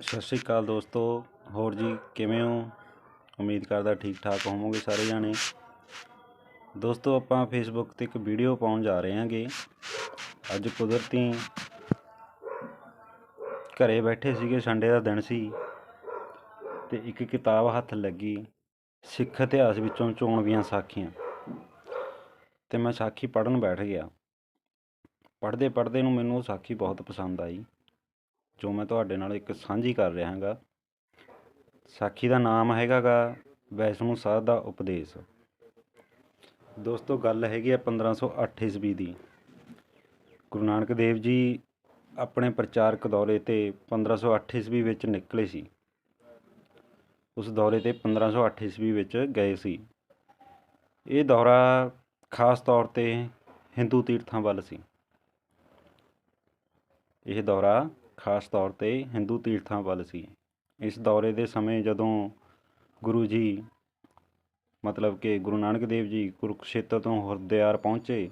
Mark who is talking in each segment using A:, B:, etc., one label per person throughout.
A: ਸਤਿ ਸ਼੍ਰੀ ਅਕਾਲ ਦੋਸਤੋ। ਹੋਰ ਜੀ, ਕਿਵੇਂ ਹੋ? ਉਮੀਦ ਕਰਦਾ ਠੀਕ ਠਾਕ ਹੋਵੋਗੇ ਸਾਰੇ ਜਾਣੇ। ਦੋਸਤੋ, ਆਪਾਂ ਫੇਸਬੁੱਕ ਤੇ ਇੱਕ ਵੀਡੀਓ ਪਾਉਣ ਜਾ ਰਹੇ ਹਾਂਗੇ। ਅੱਜ ਕੁਦਰਤੀ ਘਰੇ ਬੈਠੇ ਸੀਗੇ, ਸੰਡੇ ਦਾ ਦਿਨ ਸੀ। ਤੇ ਇੱਕ ਕਿਤਾਬ ਹੱਥ ਲੱਗੀ, ਸਿੱਖ ਇਤਿਹਾਸ ਵਿੱਚੋਂ ਚੋਣਵੀਆਂ ਸਾਖੀਆਂ। ਤੇ ਮੈਂ ਸਾਖੀ ਪੜ੍ਹਨ ਬੈਠ ਗਿਆ। ਪੜ੍ਹਦੇ ਪੜ੍ਹਦੇ ਨੂੰ ਮੈਨੂੰ ਉਹ ਸਾਖੀ ਬਹੁਤ ਪਸੰਦ ਆਈ। ਜੋ ਮੈਂ ਤੁਹਾਡੇ ਨਾਲ ਇੱਕ ਸਾਂਝੀ ਕਰ ਰਿਹਾ ਹਾਂਗਾ, ਸਾਖੀ ਦਾ ਨਾਮ ਹੈਗਾ ਗਾ ਵੈਸ਼ਨੂੰ ਸਾਹਿਬ ਦਾ ਉਪਦੇਸ਼। ਦੋਸਤੋ, ਗੱਲ ਹੈਗੀ ਆ 1508 ਈਸਵੀ ਦੀ। ਗੁਰੂ ਨਾਨਕ ਦੇਵ ਜੀ ਆਪਣੇ ਪ੍ਰਚਾਰਕ ਦੌਰੇ ਤੇ 1508 ਈਸਵੀ ਵਿੱਚ ਨਿਕਲੇ ਸੀ। ਉਸ ਦੌਰੇ ਤੇ 1508 ਈਸਵੀ ਵਿੱਚ ਗਏ ਸੀ। ਇਹ ਦੌਰਾ ਖਾਸ ਤੌਰ ਤੇ ਹਿੰਦੂ ਤੀਰਥਾਂ ਵੱਲ ਸੀ। ਇਹ ਦੌਰਾ ਖਾਸ ਤੌਰ ਤੇ ਹਿੰਦੂ ਤੀਰਥਾਂ ਵੱਲ ਸੀ। ਇਸ ਦੌਰੇ ਦੇ ਸਮੇਂ ਜਦੋਂ ਗੁਰੂ ਜੀ, ਮਤਲਬ ਕਿ ਗੁਰੂ ਨਾਨਕ ਦੇਵ ਜੀ ਕੁਰੂਕਸ਼ੇਤਰ ਤੋਂ ਹਰਦਿਆਰ ਪਹੁੰਚੇ,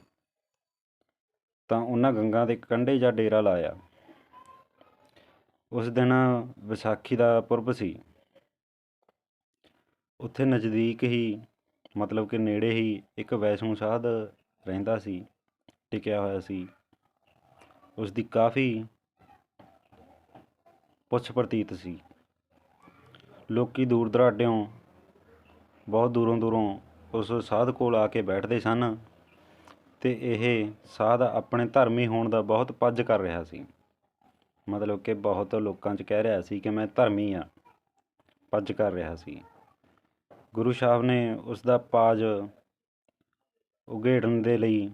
A: ਤਾਂ ਉਹਨਾਂ ਗੰਗਾ ਦੇ ਕੰਢੇ ਜਾਂ ਡੇਰਾ ਲਾਇਆ। ਉਸ ਦਿਨ ਵਿਸਾਖੀ ਦਾ ਪੁਰਬ ਸੀ। ਉੱਥੇ ਨਜ਼ਦੀਕ ਹੀ, ਮਤਲਬ ਕਿ ਨੇੜੇ ਹੀ ਇੱਕ ਵੈਸ਼ਨੂੰ ਸਾਧ ਰਹਿੰਦਾ ਸੀ, ਟਿਕਿਆ ਹੋਇਆ ਸੀ। ਉਸ ਦੀ ਕਾਫੀ ਪੁੱਛ ਪ੍ਰਤੀਤ ਸੀ। ਲੋਕ ਦੂਰ ਦਰਾਡਿਓਂ, ਬਹੁਤ ਦੂਰੋਂ ਦੂਰੋਂ ਉਸ ਸਾਧ ਕੋਲ ਆ ਕੇ ਬੈਠਦੇ ਸਨ ਤੇ ਇਹ ਸਾਧ ਆਪਣੇ ਧਰਮੀ ਹੋਣ ਦਾ ਬਹੁਤ ਪੱਜ ਕਰ ਰਿਹਾ ਸੀ। ਮਤਲਬ ਕਿ ਬਹੁਤ ਲੋਕਾਂ 'ਚ ਕਹਿ ਰਿਹਾ ਸੀ ਕਿ ਮੈਂ ਧਰਮੀ ਆ ਪੱਜ ਕਰ ਰਿਹਾ ਸੀ। ਗੁਰੂ ਸਾਹਿਬ ਨੇ ਉਸ ਦਾ ਪਾਜ ਉਘੇੜਨ ਦੇ ਲਈ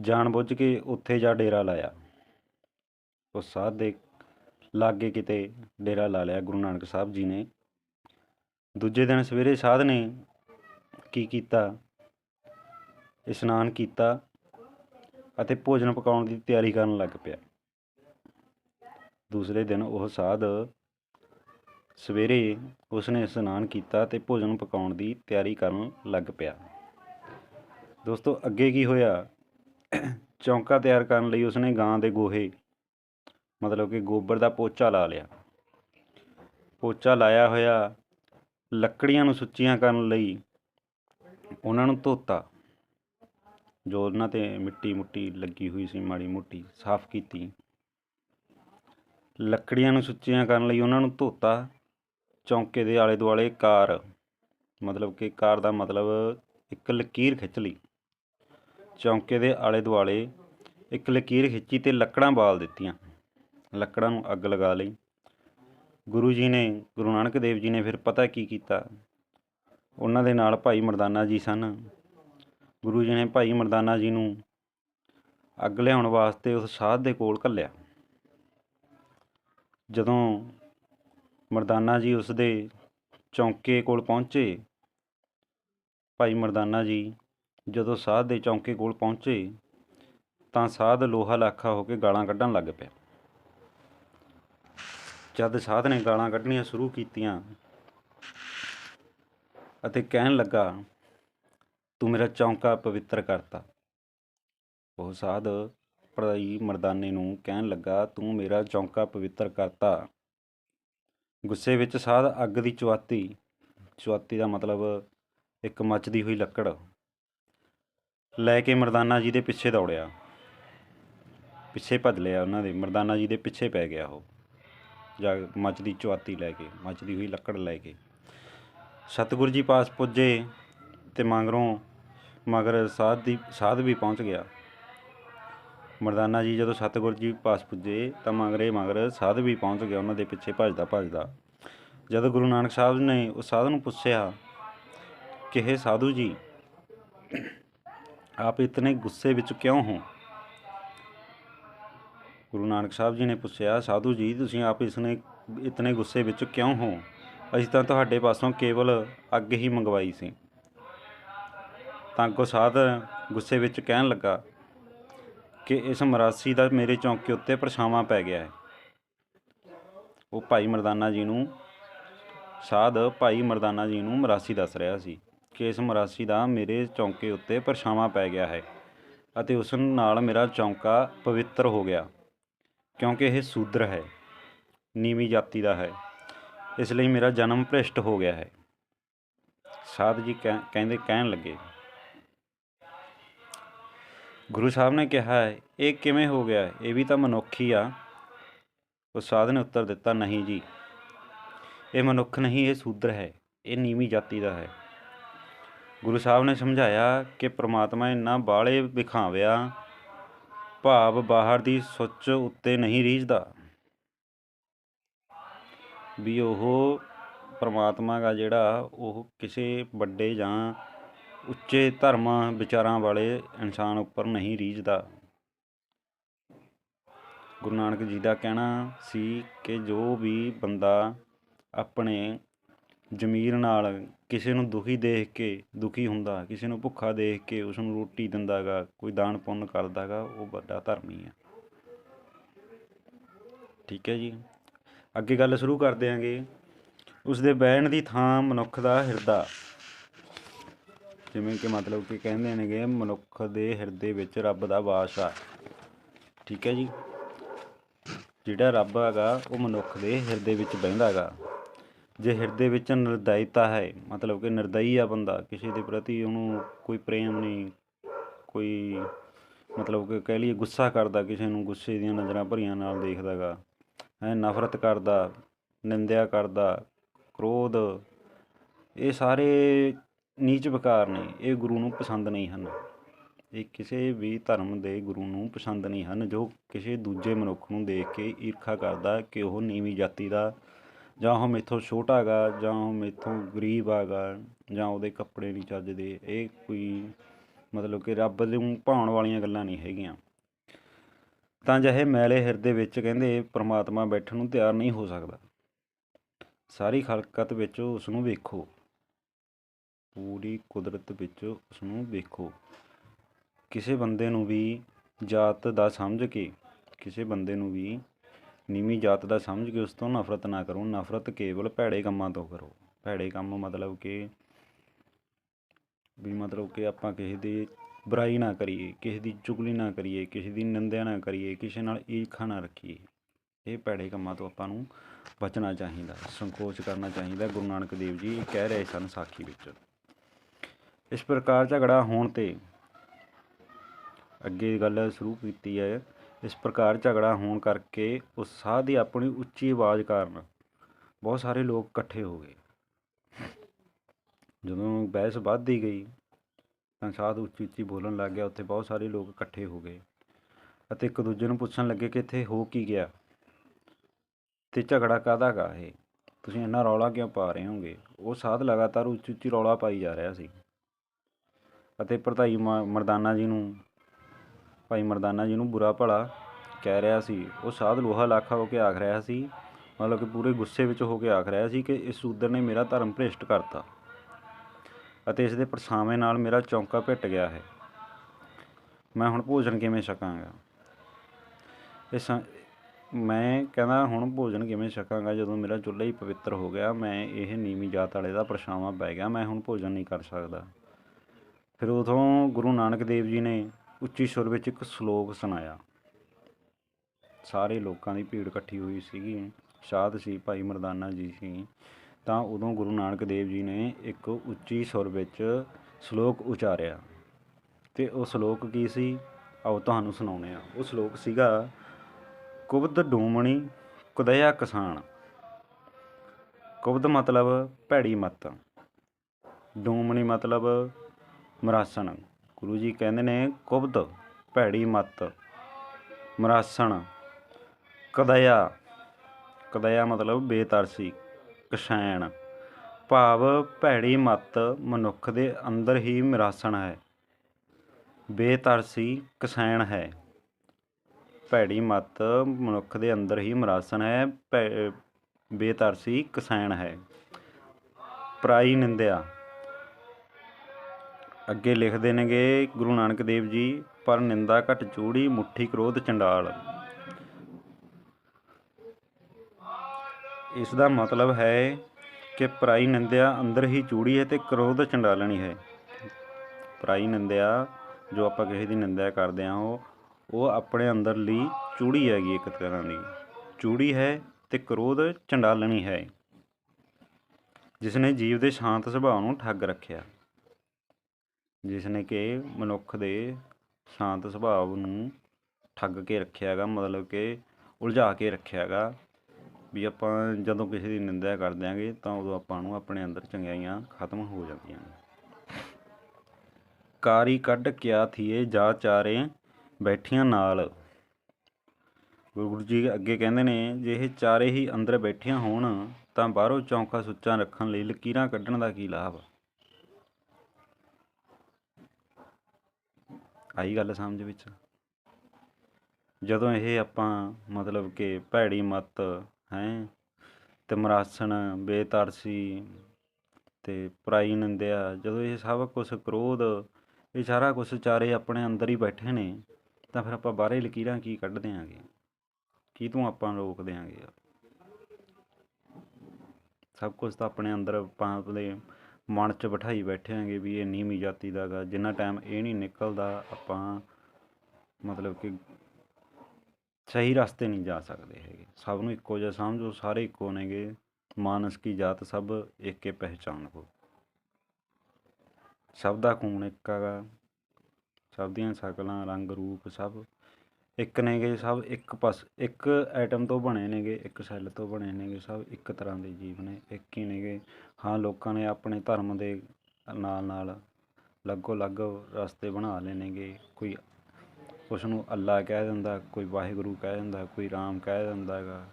A: ਜਾਣਬੁੱਝ ਕੇ ਉੱਥੇ ਜਾ ਡੇਰਾ ਲਾਇਆ। ਉਸ ਸਾਧ ਦੇ ਲਾਗੇ ਕਿਤੇ ਡੇਰਾ ਲਾ ਲਿਆ ਗੁਰੂ ਨਾਨਕ ਸਾਹਿਬ ਜੀ ਨੇ। ਦੂਜੇ ਦਿਨ ਸਵੇਰੇ ਸਾਧ ਨੇ ਕੀ ਕੀਤਾ? ਇਸ਼ਨਾਨ ਕੀਤਾ ਅਤੇ ਭੋਜਨ ਪਕਾਉਣ ਦੀ ਤਿਆਰੀ ਕਰਨ ਲੱਗ ਪਿਆ। ਦੂਸਰੇ ਦਿਨ ਉਹ ਸਾਧ ਸਵੇਰੇ ਉਸਨੇ ਇਸ਼ਨਾਨ ਕੀਤਾ ਤੇ ਭੋਜਨ ਪਕਾਉਣ ਦੀ ਤਿਆਰੀ ਕਰਨ ਲੱਗ ਪਿਆ। ਦੋਸਤੋ, ਅੱਗੇ ਕੀ ਹੋਇਆ? ਚੌਂਕਾ ਤਿਆਰ ਕਰਨ ਲਈ ਉਸਨੇ ਗਾਂ ਦੇ ਗੋਹੇ ਮਤਲਬ ਕਿ ਗੋਬਰ ਦਾ ਪੋਚਾ ਲਾ ਲਿਆ। ਪੋਚਾ ਲਾਇਆ ਹੋਇਆ, ਲੱਕੜੀਆਂ ਨੂੰ ਸੁੱਚੀਆਂ ਕਰਨ ਲਈ ਉਹਨਾਂ ਨੂੰ ਧੋਤਾ। ਜੋ ਉਹਨਾਂ ਤੇ ਮਿੱਟੀ ਮੁੱਟੀ ਲੱਗੀ ਹੋਈ ਸੀ, ਮਾੜੀ ਮੋਟੀ ਸਾਫ਼ ਕੀਤੀ। ਲੱਕੜੀਆਂ ਨੂੰ ਸੁੱਚੀਆਂ ਕਰਨ ਲਈ ਉਹਨਾਂ ਨੂੰ ਧੋਤਾ। ਚੌਂਕੇ ਦੇ ਆਲੇ ਦੁਆਲੇ ਕਾਰ, ਮਤਲਬ ਕਿ ਕਾਰ ਦਾ ਮਤਲਬ ਇੱਕ ਲਕੀਰ ਖਿੱਚ ਲਈ। ਚੌਂਕੇ ਦੇ ਆਲੇ ਦੁਆਲੇ ਇੱਕ ਲਕੀਰ ਖਿੱਚੀ ਤੇ ਲੱਕੜਾਂ ਬਾਲ ਦਿੱਤੀਆਂ। ਲੱਕੜਾਂ ਨੂੰ ਅੱਗ ਲਗਾ ਲਈ। ਗੁਰੂ ਜੀ ਨੇ, ਗੁਰੂ ਨਾਨਕ ਦੇਵ ਜੀ ਨੇ ਫਿਰ ਪਤਾ ਕੀ ਕੀਤਾ? ਉਹਨਾਂ ਦੇ ਨਾਲ ਭਾਈ ਮਰਦਾਨਾ ਜੀ ਸਨ। ਗੁਰੂ ਜੀ ਨੇ ਭਾਈ ਮਰਦਾਨਾ ਜੀ ਨੂੰ ਅੱਗ ਲਿਆਉਣ ਵਾਸਤੇ ਉਸ ਸਾਧ ਦੇ ਕੋਲ ਘੱਲਿਆ। ਜਦੋਂ ਮਰਦਾਨਾ ਜੀ ਉਸ ਦੇ ਚੌਂਕੇ ਕੋਲ ਪਹੁੰਚੇ, ਭਾਈ ਮਰਦਾਨਾ ਜੀ ਜਦੋਂ ਸਾਧ ਦੇ ਚੌਂਕੇ ਕੋਲ ਪਹੁੰਚੇ, ਤਾਂ ਸਾਧ ਲੋਹਾ ਲਾਖਾ ਹੋ ਕੇ ਗਾਲਾਂ ਕੱਢਣ ਲੱਗ ਪਿਆ। ਜਦ ਸਾਧ ਨੇ ਗਾਲਾਂ ਕੱਢਣੀਆਂ ਸ਼ੁਰੂ ਕੀਤੀਆਂ ਅਤੇ ਕਹਿਣ ਲੱਗਾ, ਤੂੰ ਮੇਰਾ ਚੌਂਕਾ ਪਵਿੱਤਰ ਕਰਤਾ। ਉਹ ਸਾਧ ਭਾਈ ਮਰਦਾਨੇ ਨੂੰ ਕਹਿਣ ਲੱਗਾ, ਤੂੰ ਮੇਰਾ ਚੌਂਕਾ ਪਵਿੱਤਰ ਕਰਤਾ। ਗੁੱਸੇ ਵਿੱਚ ਸਾਧ ਅੱਗ ਦੀ ਚੁਆਤੀ ਚੁਆਤੀ ਦਾ ਮਤਲਬ ਇੱਕ ਮੱਚਦੀ ਹੋਈ ਲੱਕੜ ਲੈ ਕੇ ਮਰਦਾਨਾ ਜੀ ਦੇ ਪਿੱਛੇ ਦੌੜਿਆ। ਪਿੱਛੇ ਭੱਜ ਲਿਆ ਉਹਨਾਂ ਦੇ, ਮਰਦਾਨਾ ਜੀ ਦੇ ਪਿੱਛੇ ਪੈ ਗਿਆ ਉਹ। ਜਾਂ ਜਾ ਮੱਚਦੀ ਚੁਆਤੀ ਲੈ ਕੇ ਮੱਚਦੀ ਹੋਈ ਲੱਕੜ ਲੈ ਕੇ। ਸਤਿਗੁਰੂ ਜੀ ਪਾਸ ਪੁੱਜੇ ਤੇ ਮਗਰੋਂ ਮਗਰ ਸਾਧ ਦੀ, ਸਾਧ ਵੀ ਪਹੁੰਚ ਗਿਆ। ਮਰਦਾਨਾ ਜੀ ਜਦੋਂ ਸਤਿਗੁਰੂ ਜੀ ਪਾਸ ਪੁੱਜੇ ਤਾਂ ਮਗਰੇ ਮਗਰ ਸਾਧ ਵੀ ਪਹੁੰਚ ਗਿਆ, ਉਹਨਾਂ ਦੇ ਪਿੱਛੇ ਭੱਜਦਾ ਭੱਜਦਾ। ਜਦੋਂ ਗੁਰੂ ਨਾਨਕ ਸਾਹਿਬ ਨੇ ਉਸ ਸਾਧ ਨੂੰ ਪੁੱਛਿਆ ਕਿ ਇਹ ਸਾਧੂ ਜੀ, ਆਪ ਇਤਨੇ ਗੁੱਸੇ ਵਿੱਚ ਕਿਉਂ ਹੋ? ਗੁਰੂ ਨਾਨਕ ਸਾਹਿਬ ਜੀ ਨੇ ਪੁੱਛਿਆ, ਸਾਧੂ ਜੀ, ਤੁਸੀਂ ਆਪ ਇਸਨੇ, ਇਤਨੇ ਗੁੱਸੇ ਵਿੱਚ ਕਿਉਂ ਹੋ? ਅਸੀਂ ਤਾਂ ਤੁਹਾਡੇ ਪਾਸੋਂ ਕੇਵਲ ਅੱਗ ਹੀ ਮੰਗਵਾਈ ਸੀ। ਤਾਂ ਅੱਗੋਂ ਸਾਧ ਗੁੱਸੇ ਵਿੱਚ ਕਹਿਣ ਲੱਗਾ ਕਿ ਇਸ ਮਰਾਸੀ ਦਾ ਮੇਰੇ ਚੌਂਕੇ ਉੱਤੇ ਪਰਛਾਵਾਂ ਪੈ ਗਿਆ ਹੈ। ਉਹ ਭਾਈ ਮਰਦਾਨਾ ਜੀ ਨੂੰ, ਸਾਧ ਭਾਈ ਮਰਦਾਨਾ ਜੀ ਨੂੰ ਮਰਾਸੀ ਦੱਸ ਰਿਹਾ ਸੀ ਕਿ ਇਸ ਮਰਾਸੀ ਦਾ ਮੇਰੇ ਚੌਂਕੇ ਉੱਤੇ ਪਰਛਾਵਾਂ ਪੈ ਗਿਆ ਹੈ ਅਤੇ ਉਸ ਨਾਲ ਮੇਰਾ ਚੌਂਕਾ ਪਵਿੱਤਰ ਹੋ ਗਿਆ। ਕਿਉਂਕਿ ਇਹ ਸੂਦਰ ਹੈ, ਨੀਵੀਂ ਜਾਤੀ ਦਾ ਹੈ। ਇਸ ਲਈ ਮੇਰਾ ਜਨਮ ਭ੍ਰਿਸ਼ਟ ਹੋ ਗਿਆ ਹੈ। ਸਾਧ ਜੀ ਕਹਿ- ਕਹਿੰਦੇ ਕਹਿਣ ਲੱਗੇ, ਗੁਰੂ ਸਾਹਿਬ ਨੇ ਕਿਹਾ ਹੈ, ਇਹ ਕਿਵੇਂ ਹੋ ਗਿਆ? ਇਹ ਵੀ ਤਾਂ ਮਨੁੱਖ ਹੀ ਆ। ਉਹ ਸਾਧ ਨੇ ਉੱਤਰ ਦਿੱਤਾ, ਨਹੀਂ ਜੀ, ਇਹ ਮਨੁੱਖ ਨਹੀਂ, ਇਹ ਸੂਦਰ ਹੈ, ਇਹ ਨੀਵੀਂ ਜਾਤੀ ਦਾ ਹੈ। ਗੁਰੂ ਸਾਹਿਬ ਨੇ ਸਮਝਾਇਆ ਕਿ ਪ੍ਰਮਾਤਮਾ ਇੰਨਾ ਬਾਲੇ ਵਿਖਾਵਿਆ ਭਾਵ ਬਾਹਰ ਦੀ ਸੁੱਚ ਉੱਤੇ ਨਹੀਂ ਰੀਝਦਾ। ਵੀ ਉਹ ਪਰਮਾਤਮਾ ਦਾ ਜਿਹੜਾ ਉਹ ਕਿਸੇ ਵੱਡੇ ਜਾਂ ਉੱਚੇ ਧਰਮਾਂ, ਵਿਚਾਰਾਂ ਵਾਲੇ ਇਨਸਾਨ ਉੱਪਰ ਨਹੀਂ ਰੀਝਦਾ। ਗੁਰੂ ਨਾਨਕ ਜੀ ਦਾ ਕਹਿਣਾ ਸੀ ਕਿ ਜੋ ਵੀ ਬੰਦਾ ਆਪਣੇ ਜ਼ਮੀਰ ਨਾਲ ਕਿਸੇ ਨੂੰ ਦੁਖੀ ਦੇਖ ਕੇ ਦੁਖੀ ਹੁੰਦਾ, ਕਿਸੇ ਨੂੰ ਭੁੱਖਾ ਦੇਖ ਕੇ ਉਸ ਨੂੰ ਰੋਟੀ ਦਿੰਦਾਗਾ, ਕੋਈ ਦਾਨ ਪੁੰਨ ਕਰਦਾ ਗਾ ਉਹ ਵੱਡਾ ਧਰਮੀ ਹੈ ਠੀਕ ਹੈ ਜੀ। ਅੱਗੇ ਗੱਲ ਸ਼ੁਰੂ ਕਰ ਦਿਆਂਗੇ ਉਸ ਦੇ ਬਹਿਣ ਦੀ ਥਾਂ ਮਨੁੱਖ ਦਾ ਹਿਰਦਾ। ਜਿਵੇਂ ਕਿ ਮਤਲਬ ਕਿ ਕਹਿੰਦੇ ਨੇਗੇ, ਮਨੁੱਖ ਦੇ ਹਿਰਦੇ ਵਿੱਚ ਰੱਬ ਦਾ ਵਾਸ ਆ। ਠੀਕ ਹੈ ਜੀ। ਜਿਹੜਾ ਰੱਬ ਹੈਗਾ, ਉਹ ਮਨੁੱਖ ਦੇ ਹਿਰਦੇ ਵਿੱਚ ਬਹਿੰਦਾ ਹੈਗਾ ਜੇ ਹਿਰਦੇ ਵਿੱਚ ਨਿਰਦਇਤਾ ਹੈ, ਮਤਲਬ ਕਿ ਨਿਰਦਈ ਆ ਬੰਦਾ, ਕਿਸੇ ਦੇ ਪ੍ਰਤੀ ਉਹਨੂੰ ਕੋਈ ਪ੍ਰੇਮ ਨਹੀਂ, ਕੋਈ ਮਤਲਬ ਕਿ ਕਹਿ ਲਈਏ ਗੁੱਸਾ ਕਰਦਾ, ਕਿਸੇ ਨੂੰ ਗੁੱਸੇ ਦੀਆਂ ਨਜ਼ਰਾਂ ਭਰੀਆਂ ਨਾਲ ਦੇਖਦਾਗਾ, ਹੈ, ਨਫ਼ਰਤ ਕਰਦਾ, ਨਿੰਦਿਆ ਕਰਦਾ, ਕ੍ਰੋਧ, ਇਹ ਸਾਰੇ ਨੀਚ ਵਿਕਾਰ ਨੇ, ਇਹ ਗੁਰੂ ਨੂੰ ਪਸੰਦ ਨਹੀਂ ਹਨ। ਇਹ ਕਿਸੇ ਵੀ ਧਰਮ ਦੇ ਗੁਰੂ ਨੂੰ ਪਸੰਦ ਨਹੀਂ ਹਨ, ਜੋ ਕਿਸੇ ਦੂਜੇ ਮਨੁੱਖ ਨੂੰ ਦੇਖ ਕੇ ਈਰਖਾ ਕਰਦਾ ਕਿ ਉਹ ਨੀਵੀਂ ਜਾਤੀ ਦਾ ਜਾਂ ਉਹ ਮੇਥੋਂ ਛੋਟਾ ਹੈਗਾ, ਜਾਂ ਉਹ ਮੇਥੋਂ ਗਰੀਬ ਹੈਗਾ, ਜਾਂ ਉਹਦੇ ਕੱਪੜੇ ਨਹੀਂ ਚੱਜਦੇ, ਇਹ ਕੋਈ ਮਤਲਬ ਕਿ ਰੱਬ ਨੂੰ ਭਾਉਣ ਵਾਲੀਆਂ ਗੱਲਾਂ ਨਹੀਂ ਹੈਗੀਆਂ। ਤਾਂ ਜਿਹੇ ਮੈਲੇ ਹਿਰਦੇ ਵਿੱਚ ਕਹਿੰਦੇ ਪ੍ਰਮਾਤਮਾ ਬੈਠਣ ਨੂੰ ਤਿਆਰ ਨਹੀਂ ਹੋ ਸਕਦਾ। ਸਾਰੀ ਖਲਕਤ ਵਿੱਚ ਉਸ ਨੂੰ ਵੇਖੋ। ਪੂਰੀ ਕੁਦਰਤ ਵਿੱਚ ਉਸ ਨੂੰ ਵੇਖੋ। ਕਿਸੇ ਬੰਦੇ ਨੂੰ ਵੀ ਜਾਤ ਦਾ ਸਮਝ ਕੇ, ਕਿਸੇ ਬੰਦੇ ਨੂੰ ਵੀ ਨੀਵੀਂ ਜਾਤ ਦਾ ਸਮਝ ਕੇ ਉਸ ਤੋਂ ਨਫ਼ਰਤ ਨਾ ਕਰੋ। ਨਫ਼ਰਤ ਕੇਵਲ ਭੈੜੇ ਕੰਮਾਂ ਤੋਂ ਕਰੋ। ਭੈੜੇ ਕੰਮ ਮਤਲਬ ਕਿ ਵੀ ਮਤਲਬ ਕਿ ਆਪਾਂ ਕਿਸੇ ਦੀ ਬੁਰਾਈ ਨਾ ਕਰੀਏ, ਕਿਸੇ ਦੀ ਚੁਗਲੀ ਨਾ ਕਰੀਏ, ਕਿਸੇ ਦੀ ਨਿੰਦਿਆ ਨਾ ਕਰੀਏ, ਕਿਸੇ ਨਾਲ ਈਰਖਾ ਨਾ ਰੱਖੀਏ। ਇਹ ਭੈੜੇ ਕੰਮਾਂ ਤੋਂ ਆਪਾਂ ਨੂੰ ਬਚਣਾ ਚਾਹੀਦਾ, ਸੰਕੋਚ ਕਰਨਾ ਚਾਹੀਦਾ। ਗੁਰੂ ਨਾਨਕ ਦੇਵ ਜੀ ਕਹਿ ਰਹੇ ਸਨ ਸਾਖੀ ਵਿੱਚ। ਇਸ ਪ੍ਰਕਾਰ ਝਗੜਾ ਹੋਣ ਤੇ ਅੱਗੇ ਗੱਲ ਸ਼ੁਰੂ ਕੀਤੀ ਹੈ। ਇਸ ਪ੍ਰਕਾਰ ਝਗੜਾ ਹੋਣ ਕਰਕੇ ਉਸ ਸਾਧ ਦੀ ਆਪਣੀ ਉੱਚੀ ਆਵਾਜ਼ ਕਾਰਨ ਬਹੁਤ ਸਾਰੇ ਲੋਕ ਇਕੱਠੇ ਹੋ ਗਏ। ਜਦੋਂ ਬਹਿਸ ਵੱਧਦੀ ਗਈ ਤਾਂ ਸਾਧ ਉੱਚੀ ਉੱਚੀ ਬੋਲਣ ਲੱਗ ਗਿਆ, ਉੱਥੇ ਬਹੁਤ ਸਾਰੇ ਲੋਕ ਇਕੱਠੇ ਹੋ ਗਏ ਅਤੇ ਇੱਕ ਦੂਜੇ ਨੂੰ ਪੁੱਛਣ ਲੱਗੇ ਕਿ ਇੱਥੇ ਹੋ ਕੀ ਗਿਆ? ਤੇ ਝਗੜਾ ਕਾਹਦਾ ਗਾ ਇਹ? ਤੁਸੀਂ ਇੰਨਾ ਰੌਲਾ ਕਿਉਂ ਪਾ ਰਹੇ ਹੋਗੇ? ਉਹ ਸਾਧ ਲਗਾਤਾਰ ਉੱਚੀ ਉੱਚੀ ਰੌਲਾ ਪਾਈ ਜਾ ਰਿਹਾ ਸੀ। ਅਤੇ ਪ੍ਰਧਾਈ ਮ- ਮਰਦਾਨਾ ਜੀ ਨੂੰ ਭਾਈ ਮਰਦਾਨਾ ਜੀ ਨੂੰ ਬੁਰਾ ਭਲਾ ਕਹਿ ਰਿਹਾ ਸੀ। ਉਹ ਸਾਧ ਲੋਹਾ ਲਾਖਾ ਹੋ ਕੇ ਆਖ ਰਿਹਾ ਸੀ। ਮਤਲਬ ਕਿ ਪੂਰੇ ਗੁੱਸੇ ਵਿੱਚ ਹੋ ਕੇ ਆਖ ਰਿਹਾ ਸੀ ਕਿ ਇਸ ਸੂਦਰ ਨੇ ਮੇਰਾ ਧਰਮ ਭ੍ਰਿਸ਼ਟ ਕਰਤਾ ਅਤੇ ਇਸ ਦੇ ਪਰਛਾਵੇਂ ਨਾਲ ਮੇਰਾ ਚੌਂਕਾ ਭਿੱਟ ਗਿਆ ਹੈ। ਮੈਂ ਹੁਣ ਭੋਜਨ ਕਿਵੇਂ ਛਕਾਂਗਾ? ਇਸ ਮੈਂ ਕਹਿੰਦਾ ਹੁਣ ਭੋਜਨ ਕਿਵੇਂ ਛਕਾਂਗਾ? ਜਦੋਂ ਮੇਰਾ ਚੁੱਲ੍ਹਾ ਹੀ ਪਵਿੱਤਰ ਹੋ ਗਿਆ, ਮੈਂ ਇਹ ਨੀਵੀਂ ਜਾਤ ਵਾਲੇ ਦਾ ਪਰਛਾਵਾਂ ਪੈ ਗਿਆ, ਮੈਂ ਹੁਣ ਭੋਜਨ ਨਹੀਂ ਕਰ ਸਕਦਾ। ਫਿਰ ਉਦੋਂ ਗੁਰੂ ਨਾਨਕ ਦੇਵ ਜੀ ਨੇ ਉੱਚੀ ਸੁਰ ਵਿੱਚ ਇੱਕ ਸ਼ਲੋਕ ਸੁਣਾਇਆ। ਸਾਰੇ ਲੋਕਾਂ ਦੀ ਭੀੜ ਇਕੱਠੀ ਹੋਈ ਸੀਗੀ। ਸਾਧ ਸੀ ਭਾਈ ਮਰਦਾਨਾ ਜੀ ਸੀ। ਤਾਂ ਉਦੋਂ ਗੁਰੂ ਨਾਨਕ ਦੇਵ ਜੀ ਨੇ ਇੱਕ ਉੱਚੀ ਸੁਰ ਵਿੱਚ ਸ਼ਲੋਕ ਉਚਾਰਿਆ। ਤੇ ਉਹ ਸ਼ਲੋਕ ਕੀ ਸੀ? ਆਓ ਤੁਹਾਨੂੰ ਸੁਣਾਉਂਦੇ ਆ ਉਹ ਸ਼ਲੋਕ ਸੀਗਾ, ਕੁਬਦ ਡੂਮਣੀ ਕੁਦਇਆ ਕਿਸਾਨ। ਕੁਬਦ ਮਤਲਬ ਭੈੜੀ ਮੱਤ। ਡੂਮਣੀ ਮਤਲਬ ਮਰਾਸਣ। ਗੁਰੂ ਜੀ ਕਹਿੰਦੇ ਨੇ, ਕੁਬਦ ਭੈੜੀ ਮੱਤ, ਮਰਾਸਣ, ਕਦਇਆ ਕਦਇਆ ਮਤਲਬ ਬੇਤਰਸੀ, ਕਸ਼ੈਣ, ਭਾਵ ਭੈੜੀ ਮੱਤ ਮਨੁੱਖ ਦੇ ਅੰਦਰ ਹੀ ਮਰਾਸਣ ਹੈ, ਬੇਤਰਸੀ, ਕਸੈਣ ਹੈ। ਭੈੜੀ ਮੱਤ ਮਨੁੱਖ ਦੇ ਅੰਦਰ ਹੀ ਮਰਾਸਣ ਹੈ, ਭੈ- ਬੇਤਰਸੀ, ਕਸੈਣ ਹੈ। ਪ੍ਰਾਈ ਨਿੰਦਿਆ ਅੱਗੇ ਲਿਖਦੇ ਨੇਗੇ, ਗੁਰੂ ਨਾਨਕ ਦੇਵ ਜੀ, ਪਰ ਨਿੰਦਾ ਘਟ ਚੂੜੀ, ਮੁੱਠੀ ਕ੍ਰੋਧ ਚੰਡਾਲ। ਇਸ ਦਾ ਮਤਲਬ ਹੈ ਕਿ ਪਰਾਈ ਨਿੰਦਿਆ ਅੰਦਰ ਹੀ ਚੂੜੀ ਹੈ ਤੇ ਕ੍ਰੋਧ ਚੰਡਾਲਣੀ ਹੈ। ਪਰਾਈ ਨਿੰਦਿਆ, ਜੋ ਆਪਾਂ ਕਿਸੇ ਦੀ ਨਿੰਦਿਆ ਕਰਦੇ ਹਾਂ, ਉਹ ਉਹ ਆਪਣੇ ਅੰਦਰਲੀ ਚੂੜੀ ਹੈਗੀ ਇੱਕ ਤਰ੍ਹਾਂ ਦੀ। ਚੂੜੀ ਹੈ ਤੇ ਕ੍ਰੋਧ ਚੰਡਾਲਣੀ ਹੈ। ਜਿਸ ਨੇ ਜੀਵ ਦੇ ਸ਼ਾਂਤ ਸੁਭਾਅ ਨੂੰ ਠੱਗ ਰੱਖਿਆ। ਜਿਸ ਨੇ ਕਿ ਮਨੁੱਖ ਦੇ ਸ਼ਾਂਤ ਸੁਭਾਅ ਨੂੰ ਠੱਗ ਕੇ ਰੱਖਿਆ ਹੈਗਾ, ਮਤਲਬ ਕਿ ਉਲਝਾ ਕੇ ਰੱਖਿਆ ਹੈਗਾ, ਵੀ ਆਪਾਂ ਜਦੋਂ ਕਿਸੇ ਦੀ ਨਿੰਦਿਆ ਕਰ ਦਿਆਂਗੇ ਤਾਂ ਉਦੋਂ ਆਪਾਂ ਨੂੰ ਆਪਣੇ ਅੰਦਰ ਚੰਗਿਆਈਆਂ ਖਤਮ ਹੋ ਜਾਂਦੀਆਂ ਨੇ। ਕਾਰੀ ਕੱਢ ਕਿਆ ਥੀਏ, ਜਾ ਚਾਰੇ ਬੈਠੀਆਂ ਨਾਲ। ਗੁਰੂ ਜੀ ਅੱਗੇ ਕਹਿੰਦੇ ਨੇ, ਜੇ ਇਹ ਚਾਰੇ ਹੀ ਅੰਦਰ ਬੈਠੀਆਂ ਹੋਣ ਤਾਂ ਬਾਹਰੋਂ ਚੌਂਕਾ ਸੁੱਚਾ ਰੱਖਣ ਲਈ ਲਕੀਰਾਂ ਕੱਢਣ ਦਾ ਕੀ ਲਾਭ? ਆਈ ਗੱਲ ਸਮਝ ਵਿੱਚ? ਜਦੋਂ ਇਹ ਆਪਾਂ ਮਤਲਬ ਕਿ ਭੈੜੀ ਮਤ, ਹੈ ਤਮਰਾਸਣ ਬੇਤਰਸੀ ਤੇ ਪਰਾਈ ਨਿੰਦਿਆ, ਜਦੋਂ ਇਹ ਸਭ ਕੁਝ ਕ੍ਰੋਧ, ਇਹ ਸਾਰਾ ਕੁਝ ਚਾਰੇ ਆਪਣੇ ਅੰਦਰ ਹੀ ਬੈਠੇ ਨੇ, ਤਾਂ ਫਿਰ ਆਪਾਂ ਬਾਹਰੇ ਲਕੀਰਾਂ ਕੀ ਕੱਢ ਦਿਆਂਗੇ? ਕੀ ਤੂੰ ਆਪਾਂ ਰੋਕ ਦਿਆਂਗੇ? ਸਭ ਕੁਝ ਤਾਂ ਆਪਣੇ ਅੰਦਰ ਆਪਾਂ ਦੇ ਮਨ 'ਚ ਬਿਠਾਈ ਬੈਠੇ ਆਂਗੇ ਵੀ ਇਹ ਨੀਵੀਂ ਜਾਤੀ ਦਾ ਗਾ, ਜਿੰਨਾ ਟਾਈਮ ਇਹ ਨਹੀਂ ਨਿਕਲਦਾ, ਆਪਾਂ ਮਤਲਬ ਕਿ ਸਹੀ ਰਸਤੇ ਨਹੀਂ ਜਾ ਸਕਦੇ ਹੈਗੇ। ਸਭ ਨੂੰ ਇੱਕੋ ਜਿਹਾ ਸਮਝੋ, ਸਾਰੇ ਇੱਕੋ ਨੇਗੇ। ਮਾਨਸ ਕੀ ਜਾਤ ਸਭ ਏਕੇ ਪਹਿਚਾਨ ਹੋ ਸਭ ਦਾ ਖੂਨ ਇੱਕ ਹੈਗਾ। ਸਭ ਦੀਆਂ ਸ਼ਕਲਾਂ, ਰੰਗ ਰੂਪ ਸਭ ਇੱਕ ਨੇਗੇ ਸਭ ਇੱਕ ਪਾਸ, ਇੱਕ ਐਟਮ ਤੋਂ ਬਣੇ ਨੇਗੇ, ਇੱਕ ਸੈੱਲ ਤੋਂ ਬਣੇ ਨੇਗੇ, ਸਭ ਇੱਕ ਤਰ੍ਹਾਂ ਦੇ ਜੀਵ ਨੇ, ਇੱਕ ਹੀ ਨੇਗੇ। ਹਾਂ, ਲੋਕਾਂ ਨੇ ਆਪਣੇ ਧਰਮ ਦੇ ਨਾਲ ਨਾਲ ਲੱਗੋ ਲੱਗ ਰਸਤੇ ਬਣਾ ਲਏ ਨੇਗੇ। ਕੋਈ ਉਸ ਨੂੰ ਅੱਲਾ ਕਹਿ ਦਿੰਦਾ, ਕੋਈ ਵਾਹਿਗੁਰੂ ਕਹਿ ਦਿੰਦਾ, ਕੋਈ ਰਾਮ ਕਹਿ ਦਿੰਦਾ ਹੈਗਾ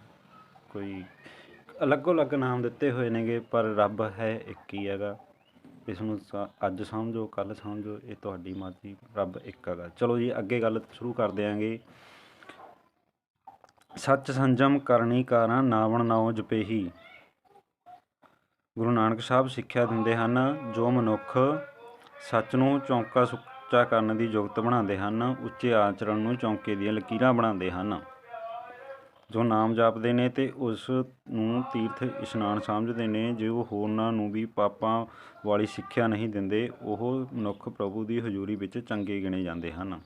A: ਕੋਈ ਅਲੱਗੋ ਅਲੱਗ ਨਾਮ ਦਿੱਤੇ ਹੋਏ ਨੇਗੇ, ਪਰ ਰੱਬ ਹੈ ਇੱਕ ਹੀ ਹੈਗਾ। ਇਸ ਨੂੰ ਅੱਜ ਸਮਝੋ ਕੱਲ ਸਮਝੋ, ਇਹ ਤੁਹਾਡੀ ਮਰਜ਼ੀ, ਰੱਬ ਇੱਕ ਹੈਗਾ। ਚਲੋ ਜੀ, ਅੱਗੇ ਗੱਲ ਸ਼ੁਰੂ ਕਰ ਦਿਆਂਗੇ। ਸੱਚ ਸੰਜਮ ਕਰਨੀ ਕਾਰਾਂ, ਨਾਵਣ ਨਾਉ ਜਪੇਹੀ। ਗੁਰੂ ਨਾਨਕ ਸਾਹਿਬ ਸਿੱਖਿਆ ਦਿੰਦੇ ਹਨ, ਜੋ ਮਨੁੱਖ ਸੱਚ ਨੂੰ ਚੌਂਕਾ ਸੁੱਚਾ ਕਰਨ ਦੀ ਯੋਗਤ ਬਣਾਉਂਦੇ ਹਨ, ਉੱਚੇ ਆਚਰਣ ਨੂੰ ਚੌਂਕੇ ਦੀਆਂ ਲਕੀਰਾਂ ਬਣਾਉਂਦੇ ਹਨ। ਜੋ ਨਾਮ ਜਪਦੇ ਨੇ ਤੇ ਉਸ ਨੂੰ ਤੀਰਥ ਇਸ਼ਨਾਨ ਸਮਝਦੇ ਨੇ, ਜੋ ਹੋਰਨਾਂ ਨੂੰ ਵੀ ਪਾਪਾਂ ਵਾਲੀ ਸਿੱਖਿਆ ਨਹੀਂ ਦਿੰਦੇ, ਉਹ ਮਨੁੱਖ ਪ੍ਰਭੂ ਦੀ ਹਜ਼ੂਰੀ ਵਿੱਚ ਚੰਗੇ ਗਿਣੇ ਜਾਂਦੇ ਹਨ।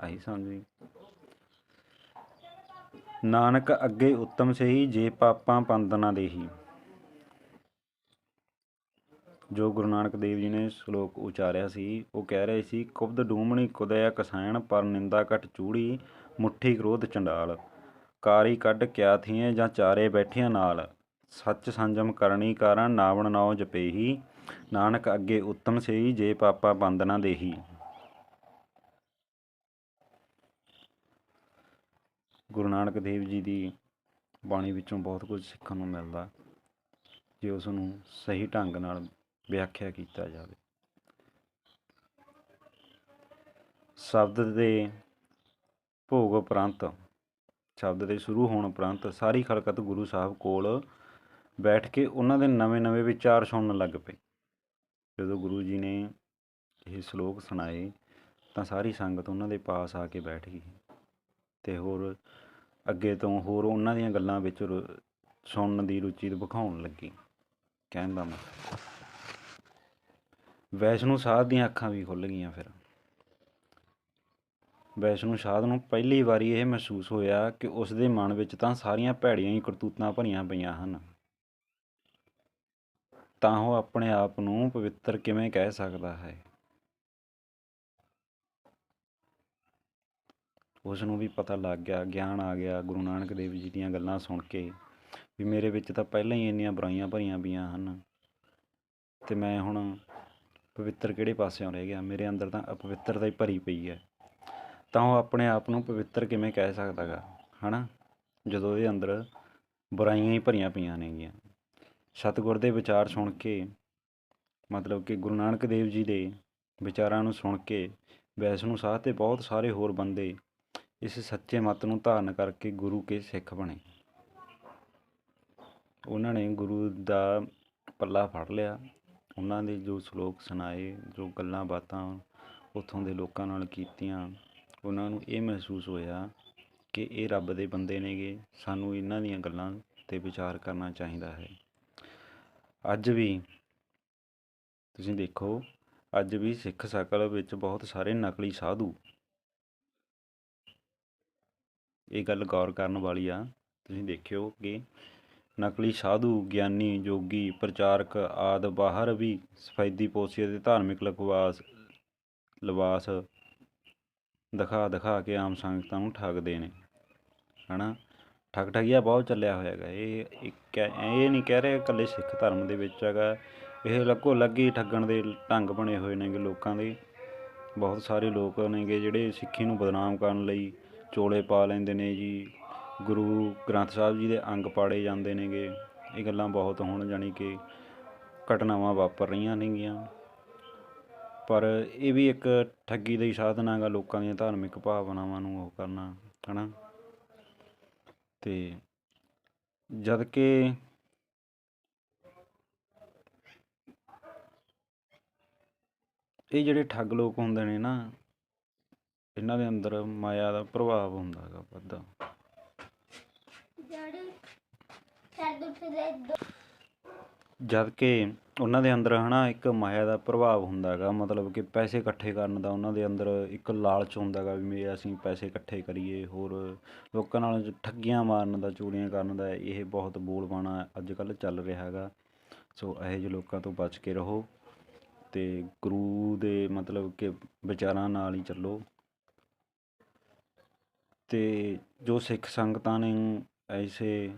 A: ਆਹੀ ਸਮਝੀ ਨਾਨਕ ਅੱਗੇ ਉੱਤਮ ਸਹੀ, ਜੇ ਪਾਪਾਂ ਪੰਦਨਾ ਦੇਹੀ। ਜੋ ਗੁਰੂ ਨਾਨਕ ਦੇਵ ਜੀ ਨੇ ਸ਼ਲੋਕ ਉਚਾਰਿਆ ਸੀ, ਉਹ ਕਹਿ ਰਹੇ ਸੀ, ਕੁਬਦ ਡੂਮਣੀ ਕੁਦਿਆ ਕਸਾਇਣ, ਪਰ ਨਿੰਦਾ ਘਟ ਚੂੜੀ ਮੁੱਠੀ ਕ੍ਰੋਧ ਚੰਡਾਲ। ਕਾਰੀ ਕੱਢ ਕਿਆ ਥੀਏ ਜਾਂ ਚਾਰੇ ਬੈਠਿਆਂ ਨਾਲ। ਸੱਚ ਸੰਜਮ ਕਰਨੀ ਕਾਰਨ ਨਾਵਣ ਨਾਉ ਜਪੇਹੀ। ਨਾਨਕ ਅੱਗੇ ਉੱਤਮ ਸਈ ਜੇ ਪਾਪਾ ਬੰਦ ਨਾ ਦੇਹੀ। ਗੁਰੂ ਨਾਨਕ ਦੇਵ ਜੀ ਦੀ ਬਾਣੀ ਵਿੱਚੋਂ ਬਹੁਤ ਕੁਝ ਸਿੱਖਣ ਨੂੰ ਮਿਲਦਾ। ਜੇ ਉਸ ਨੂੰ ਸਹੀ ਢੰਗ ਨਾਲ ਵਿਆਖਿਆ ਕੀਤਾ ਜਾਵੇ। ਸ਼ਬਦ ਦੇ ਭੋਗ ਉਪਰੰਤ, ਸ਼ਬਦ ਦੇ ਸ਼ੁਰੂ ਹੋਣ ਉਪਰੰਤ ਸਾਰੀ ਖਲਕਤ ਗੁਰੂ ਸਾਹਿਬ ਕੋਲ ਬੈਠ ਕੇ ਉਹਨਾਂ ਦੇ ਨਵੇਂ-ਨਵੇਂ ਵਿਚਾਰ ਸੁਣਨ ਲੱਗ ਪਏ ਜਦੋਂ ਗੁਰੂ ਜੀ ਨੇ ਇਹ ਸ਼ਲੋਕ ਸੁਣਾਏ, ਤਾਂ ਸਾਰੀ ਸੰਗਤ ਉਹਨਾਂ ਦੇ ਪਾਸ ਆ ਕੇ ਬੈਠ ਗਈ ਤੇ ਹੋਰ ਅੱਗੇ ਤੋਂ ਹੋਰ ਉਹਨਾਂ ਦੀਆਂ ਗੱਲਾਂ ਵਿੱਚ ਰੁ- ਸੁਣਨ ਦੀ ਰੁਚੀ ਦਿਖਾਉਣ ਲੱਗੀ, ਕਹਿਣ ਦਾ ਮਤਲਬ। ਵੈਸ਼ਨੂ ਸਾਧ ਦੀਆਂ ਅੱਖਾਂ ਵੀ ਖੁੱਲ ਗਈਆਂ ਫਿਰ। ਵੈਸ਼ਨੂ ਸਾਧ ਨੂੰ ਪਹਿਲੀ ਵਾਰੀ ਇਹ ਮਹਿਸੂਸ ਹੋਇਆ ਕਿ ਉਸ ਦੇ ਮਨ ਵਿੱਚ ਤਾਂ ਸਾਰੀਆਂ ਭੈੜੀਆਂ ਹੀ ਕਰਤੂਤਾਂ ਭਰੀਆਂ ਪਈਆਂ ਹਨ। ਤਾਂ ਉਹ ਆਪਣੇ ਆਪ ਨੂੰ ਪਵਿੱਤਰ ਕਿਵੇਂ ਕਹਿ ਸਕਦਾ ਹੈ? ਉਸ ਨੂੰ ਵੀ ਪਤਾ ਲੱਗ ਗਿਆ, ਗਿਆਨ ਆ ਗਿਆ ਗੁਰੂ ਨਾਨਕ ਦੇਵ ਜੀ ਦੀਆਂ ਗੱਲਾਂ ਸੁਣ ਕੇ ਵੀ ਮੇਰੇ ਵਿੱਚ ਤਾਂ ਪਹਿਲਾਂ ਹੀ ਇੰਨੀਆਂ ਬੁਰਾਈਆਂ ਭਰੀਆਂ ਪਈਆਂ ਹਨ। ਤੇ ਮੈਂ ਹੁਣ ਪਵਿੱਤਰ ਕਿਹੜੇ ਪਾਸਿਓਂ ਰਹਿ ਗਿਆ? ਮੇਰੇ ਅੰਦਰ ਤਾਂ ਅਪਵਿੱਤਰਤਾ ਹੀ ਭਰੀ ਪਈ ਹੈ। ਤਾਂ ਉਹ ਆਪਣੇ ਆਪ ਨੂੰ ਪਵਿੱਤਰ ਕਿਵੇਂ ਕਹਿ ਸਕਦਾ ਗਾ ਹੈ ਨਾ ਜਦੋਂ ਉਹਦੇ ਅੰਦਰ ਬੁਰਾਈਆਂ ਹੀ ਭਰੀਆਂ ਪਈਆਂ ਨੇਗੀਆਂ। ਸਤਿਗੁਰ ਦੇ ਵਿਚਾਰ ਸੁਣ ਕੇ, ਮਤਲਬ ਕਿ ਗੁਰੂ ਨਾਨਕ ਦੇਵ ਜੀ ਦੇ ਵਿਚਾਰਾਂ ਨੂੰ ਸੁਣ ਕੇ, ਵੈਸ਼ਨੂ ਸਾਧ ਤੇ ਬਹੁਤ ਸਾਰੇ ਹੋਰ ਬੰਦੇ ਇਸ ਸੱਚੇ ਮਤ ਨੂੰ ਧਾਰਨ ਕਰਕੇ ਗੁਰੂ ਕੇ ਸਿੱਖ ਬਣੇ। ਉਹਨਾਂ ਨੇ ਗੁਰੂ ਦਾ ਪੱਲਾ ਫੜ ਲਿਆ। ਉਹਨਾਂ ਦੇ ਜੋ ਸ਼ਲੋਕ ਸੁਣਾਏ, ਜੋ ਗੱਲਾਂ ਬਾਤਾਂ ਉੱਥੋਂ ਦੇ ਲੋਕਾਂ ਨਾਲ ਕੀਤੀਆਂ ਉਹਨਾਂ ਨੂੰ ਇਹ ਮਹਿਸੂਸ ਹੋਇਆ ਕਿ ਇਹ ਰੱਬ ਦੇ ਬੰਦੇ ਨੇਗੇ। ਸਾਨੂੰ ਇਹਨਾਂ ਦੀਆਂ ਗੱਲਾਂ 'ਤੇ ਵਿਚਾਰ ਕਰਨਾ ਚਾਹੀਦਾ ਹੈ। ਅੱਜ ਵੀ ਤੁਸੀਂ ਦੇਖੋ, ਅੱਜ ਵੀ ਸਿੱਖ ਸਕਲ ਵਿੱਚ ਬਹੁਤ ਸਾਰੇ ਨਕਲੀ ਸਾਧੂ ਇਹ ਗੱਲ ਗੌਰ ਕਰਨ ਵਾਲੀ ਆ। ਤੁਸੀਂ ਦੇਖਿਓ ਕਿ ਨਕਲੀ ਸਾਧੂ, ਗਿਆਨੀ, ਜੋਗੀ, ਪ੍ਰਚਾਰਕ ਆਦਿ ਬਾਹਰ ਵੀ ਸਫੈਦੀ ਪੋਸ਼ੀ ਅਤੇ ਧਾਰਮਿਕ ਲਿਬਾਸ ਲਿਬਾਸ ਦਿਖਾ ਦਿਖਾ ਕੇ ਆਮ ਸੰਗਤਾਂ ਨੂੰ ਠੱਗਦੇ ਨੇ, ਹਨਾ? ਠੱਗ ਠੱਗੀਆ ਬਹੁਤ ਚੱਲਿਆ ਹੋਇਆ ਹੈਗਾ। ਇਹ ਇੱਕ ਇਹ ਨਹੀਂ ਕਹਿ ਰਿਹਾ ਇਕੱਲੇ ਸਿੱਖ ਧਰਮ ਦੇ ਵਿੱਚ ਹੈਗਾ। ਇਹ ਲੱਗੋ ਲੱਗੀ ਠੱਗਣ ਦੇ ਢੰਗ ਬਣੇ ਹੋਏ ਨੇਗੇ ਲੋਕਾਂ ਦੇ। ਬਹੁਤ ਸਾਰੇ ਲੋਕ ਨੇਗੇ ਜਿਹੜੇ ਸਿੱਖੀ ਨੂੰ ਬਦਨਾਮ ਕਰਨ ਲਈ ਚੋਲੇ ਪਾ ਲੈਂਦੇ ਨੇ ਜੀ। ਗੁਰੂ ਗ੍ਰੰਥ ਸਾਹਿਬ ਜੀ ਦੇ ਅੰਗ ਪਾੜੇ ਜਾਂਦੇ ਨੇਗੇ। ਇਹ ਗੱਲਾਂ ਬਹੁਤ ਹੁਣ ਜਾਣੀ ਕਿ ਘਟਨਾਵਾਂ ਵਾਪਰ ਰਹੀਆਂ ਨੇਗੀਆਂ। ਪਰ ਇਹ ਵੀ ਇੱਕ ਠੱਗੀ ਦਾ ਹੀ ਸਾਧਨ ਹੈਗਾ ਲੋਕਾਂ ਦੀਆਂ ਧਾਰਮਿਕ ਭਾਵਨਾਵਾਂ ਨੂੰ ਉਹ ਕਰਨਾ ਹਨਾ? ਤੇ ਜਦ ਕਿ ਇਹ ਜਿਹੜੇ ਠੱਗ ਲੋਕ ਹੁੰਦੇ ਨੇ ਨਾ ਇਹਨਾਂ ਦੇ ਅੰਦਰ ਮਾਇਆ ਦਾ ਪ੍ਰਭਾਵ ਹੁੰਦਾ ਹੈਗਾ ਵੱਧਾ ਜਦ ਕਿ ਉਹਨਾਂ ਦੇ ਅੰਦਰ ਹੈ ਨਾ ਇੱਕ ਮਾਇਆ ਦਾ ਪ੍ਰਭਾਵ ਹੁੰਦਾ ਹੈਗਾ, ਮਤਲਬ ਕਿ ਪੈਸੇ ਇਕੱਠੇ ਕਰਨ ਦਾ ਉਹਨਾਂ ਦੇ ਅੰਦਰ ਇੱਕ ਲਾਲਚ ਹੁੰਦਾ ਹੈਗਾ ਵੀ ਮੇ ਅਸੀਂ ਪੈਸੇ ਇਕੱਠੇ ਕਰੀਏ, ਹੋਰ ਲੋਕਾਂ ਨਾਲ ਠੱਗੀਆਂ ਮਾਰਨ ਦਾ, ਚੋਰੀਆਂ ਕਰਨ ਦਾ ਇਹ ਬਹੁਤ ਬੋਲਬਾਣਾ ਅੱਜ ਕੱਲ੍ਹ ਚੱਲ ਰਿਹਾ ਹੈਗਾ। ਸੋ ਇਹੋ ਜਿਹੇ ਲੋਕਾਂ ਤੋਂ ਬਚ ਕੇ ਰਹੋ ਅਤੇ ਗੁਰੂ ਦੇ ਮਤਲਬ ਕਿ ਵਿਚਾਰਾਂ ਨਾਲ ਹੀ ਚੱਲੋ। ਅਤੇ ਜੋ ਸਿੱਖ ਸੰਗਤਾਂ ਨੇ ਐਸੇ